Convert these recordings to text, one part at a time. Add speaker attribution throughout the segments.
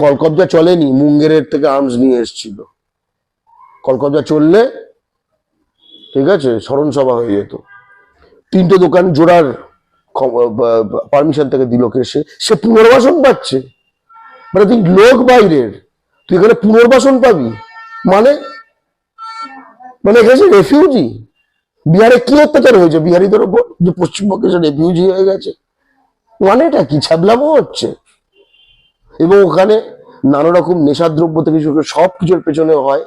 Speaker 1: কলকবজা চলেনি, মুঙ্গেরের থেকে আর্মস নিয়ে এসেছিল। কলকবজা চললে, ঠিক আছে স্মরণ সভা হয়ে যেত। তিনটে দোকান জোড়ার পারমিশন থেকে দিল কে সে পুনর্বাসন পাচ্ছে। মানে তুই লোক বাইরের, তুই এখানে পুনর্বাসন পাবি। মানে মানে এখানে রেফিউজি বিহারে কি অত্যাচার হয়েছে? বিহারিদের ওপর যে পশ্চিমবঙ্গে সে রেফিউজি হয়ে গেছে। মানেটা কি ছ্যাবলামো হচ্ছে? এবং ওখানে নানা রকম নেশাদ্রব্য থেকে শুরু করে সব কিছুর পেছনে হয়।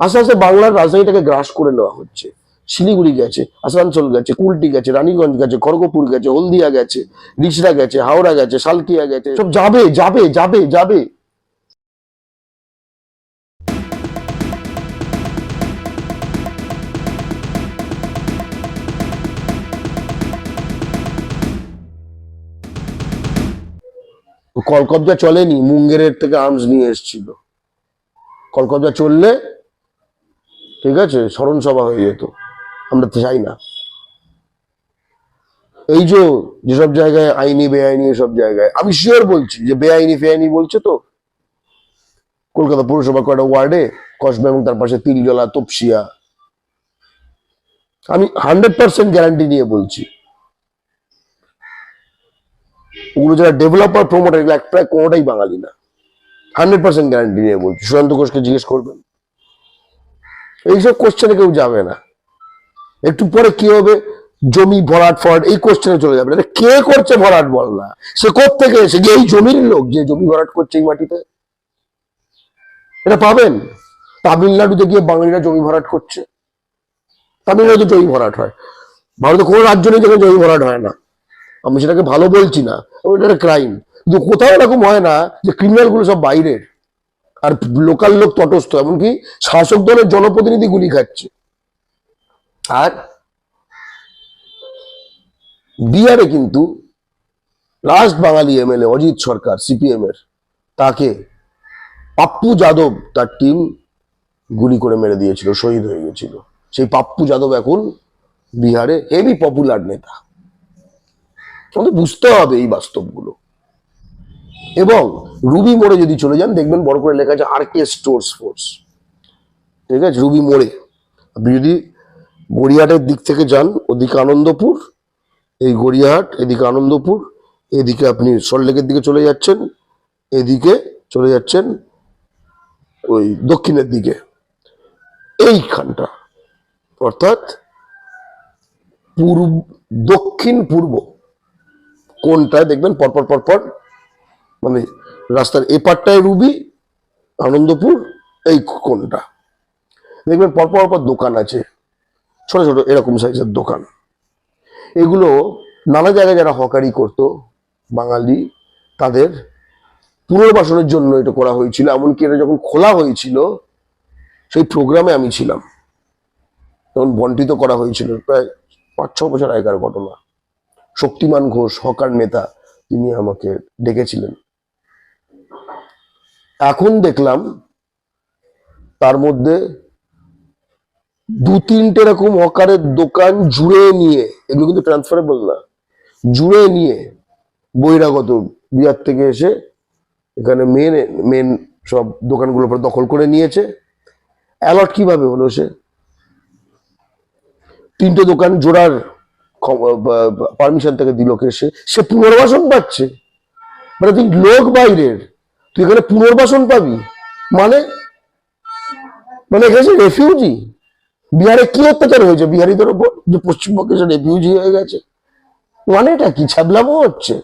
Speaker 1: আস্তে আস্তে বাংলার রাজধানীটাকে গ্রাস করে নেওয়া হচ্ছে। শিলিগুড়ি গেছে, আসানসোল গেছে, কুলটি গেছে, রানীগঞ্জ গেছে, খড়গপুর গেছে, হলদিয়া গেছে রিসরা গেছে, হাওড়া গেছে, সালকিয়া গেছে, সব যাবে যাবে যাবে যাবে। কলকবজা চলেনি, মুঙ্গেরের থেকে আর্মস নিয়ে এসেছিল। কলকবজা চললে, ঠিক আছে স্মরণ সভা হয়ে যেত। আমরা তো চাই না। এই যেসব জায়গায় আইনি, বেআইনি এসব জায়গায়, আমি শিওর বলছি যে বেআইনি, ফেআইনি বলছে তো। কলকাতা পৌরসভা কয়টা ওয়ার্ডে, কসবা এবং তার পাশে তিলজলা, তপসিয়া। আমি হান্ড্রেড পার্সেন্ট গ্যারান্টি নিয়ে বলছি। ওগুলো যারা ডেভেলপার প্রমোটার এগুলো প্রায় কোনোটাই বাঙালি না। হান্ড্রেড পার্সেন্ট গ্যারান্টি নিয়ে বলছি। সুশান্ত ঘোষকে জিজ্ঞেস করবেন। এইসব কোশ্চেনে কেউ যাবে না। একটু পরে কি হবে? জমি, ভরাট, ফরাট, এই কোশ্চেনে চলে যাবে। কে করছে ভরাট বল না? সে থেকে এসে? যে এই জমির লোক, যে জমি ভরাট করছে এই মাটিতে। এটা পাবেন? তামিলনাড়ুতে গিয়ে বাঙালিরা জমি ভরাট করছে। তামিলনাড়ুতে জমি ভরাট হয়। ভারতে কোনো রাজ্য নেই যেখানে জমি ভরাট হয় না। আমি সেটাকে ভালো বলছি না ওটা একটা ক্রাইম কিন্তু কোথাও এরকম হয় না যে ক্রিমিনালগুলো সব বাইরের। আর লোকাল লোক তটস্থ, এমনকি শাসক দলের জনপ্রতিনিধি গুলি খাচ্ছে। আর বিহারে কিন্তু লাস্ট বাঙালি এমএলএ অজিত সরকার সিপিএম এর, তাকে পাপ্পু যাদব তার টিম গুলি করে মেরে দিয়েছিল, শহীদ হয়ে গেছিল। সেই পাপ্পু যাদব এখন বিহারে হেভি পপুলার নেতা। আমাদের বুঝতে হবে এই বাস্তবগুলো। এবং রুবি মোড়ে যদি চলে যান, দেখবেন বড় করে লেখা আছে আর কে স্টোর্স ফোর্স। ঠিক আছে? রুবি মোড়ে। আপনি যদি গড়িয়াহাটের দিক থেকে যান, ওদিকে আনন্দপুর, এই গড়িয়াহাট, এদিকে আনন্দপুর, এদিকে আপনি সল্টলেকের দিকে চলে যাচ্ছেন, এদিকে চলে যাচ্ছেন ওই দক্ষিণের দিকে। এইখানটা। অর্থাৎ পূর্ব, দক্ষিণ পূর্ব। কোনটায় দেখবেন? পরপর পরপর মানে রাস্তার এপারটায় রুবি, আনন্দপুর, এই কোনটা? দেখবেন পরপর পরপর দোকান আছে, ছোট ছোট এরকম সাইজের দোকান। এগুলো নানা জায়গায় যারা হকারি করত, বাঙালি, তাদের পুনর্বাসনের জন্য এটা করা হয়েছিল, এমনকি এটা যখন খোলা হয়েছিল, সেই প্রোগ্রামে আমি ছিলাম। তখন বন্টিত করা হয়েছিল, প্রায় পাঁচ, ছ বছর আগেকার ঘটনা। শক্তিমান ঘোষ, হকার নেতা, তিনি আমাকে ডেকেছিলেন। এখন দেখলাম তার মধ্যে দু তিনটে এরকম হকারের দোকান জুড়ে নিয়ে, এগুলো কিন্তু ট্রান্সফারেবল না, জুড়ে নিয়ে বহিরাগত বিহার থেকে এসে এখানে মেন মেন সব দোকানগুলোর উপর দখল করে নিয়েছে। অ্যালট কীভাবে হলো সে? তিনটে দোকান জোড়ার পারমিশন থেকে দিল কে সে সে পুনর্বাসন পাচ্ছে। মানে তুই লোক বাইরের, তুই এখানে পুনর্বাসন পাবি। মানে মানে এখানে রেফিউজি বিহারে কি অত্যাচার হয়েছে? বিহারিদের ওপর যে পশ্চিমবঙ্গে সে রেফিউজি হয়ে গেছে। মানেটা কি? ছ্যাবলামো হচ্ছে।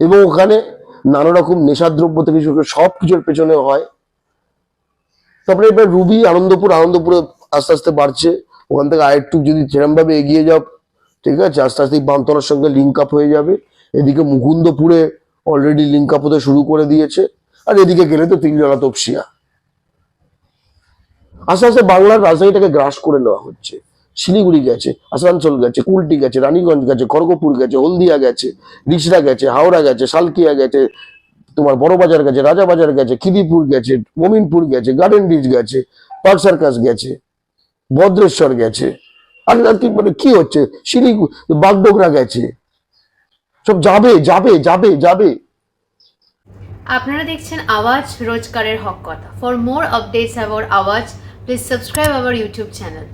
Speaker 1: এবং ওখানে নানা রকম নেশাদ্রব্য থেকে শুরু করে সব কিছুর পেছনে হয়। তারপরে এবার রুবি আনন্দপুর, আনন্দপুরে আস্তে আস্তে বাড়ছে। ওখান থেকে আরেকটু যদি সেরকম ভাবে এগিয়ে যাও ঠিক আছে? আস্তে আস্তে এই বামতলার সঙ্গে লিঙ্ক আপ হয়ে যাবে। এদিকে মুকুন্দপুরে অলরেডি লিঙ্ক আপ হতে শুরু করে দিয়েছে। আর এদিকে গেলে তো তিনজলা তপসিয়া। আস্তে আস্তে বাংলার রাজধানীটাকে গ্রাস করে নেওয়া হচ্ছে। শিলিগুড়ি গেছে, আসানসোল গেছে, কুলটি গেছে, রানীগঞ্জ গেছে, খড়গপুর গেছে, হলদিয়া গেছে, রিসরা গেছে, হাওড়া গেছে, সালকিয়া গেছে, তোমার বড়বাজার গেছে, রাজাবাজার গেছে খিদিপুর গেছে, মমিনপুর গেছে, গার্ডেন ব্রিজ গেছে, পার্ক সার্কাস গেছে, ভদ্রেশ্বর গেছে। আর মানে কি হচ্ছে? শিলিগুড়ি বাগডোগরা গেছে। সব যাবে যাবে যাবে যাবে।
Speaker 2: আপনারা দেখছেন আওয়াজ রোজকারের হক কথা। For more updates about Awaaz please subscribe our YouTube channel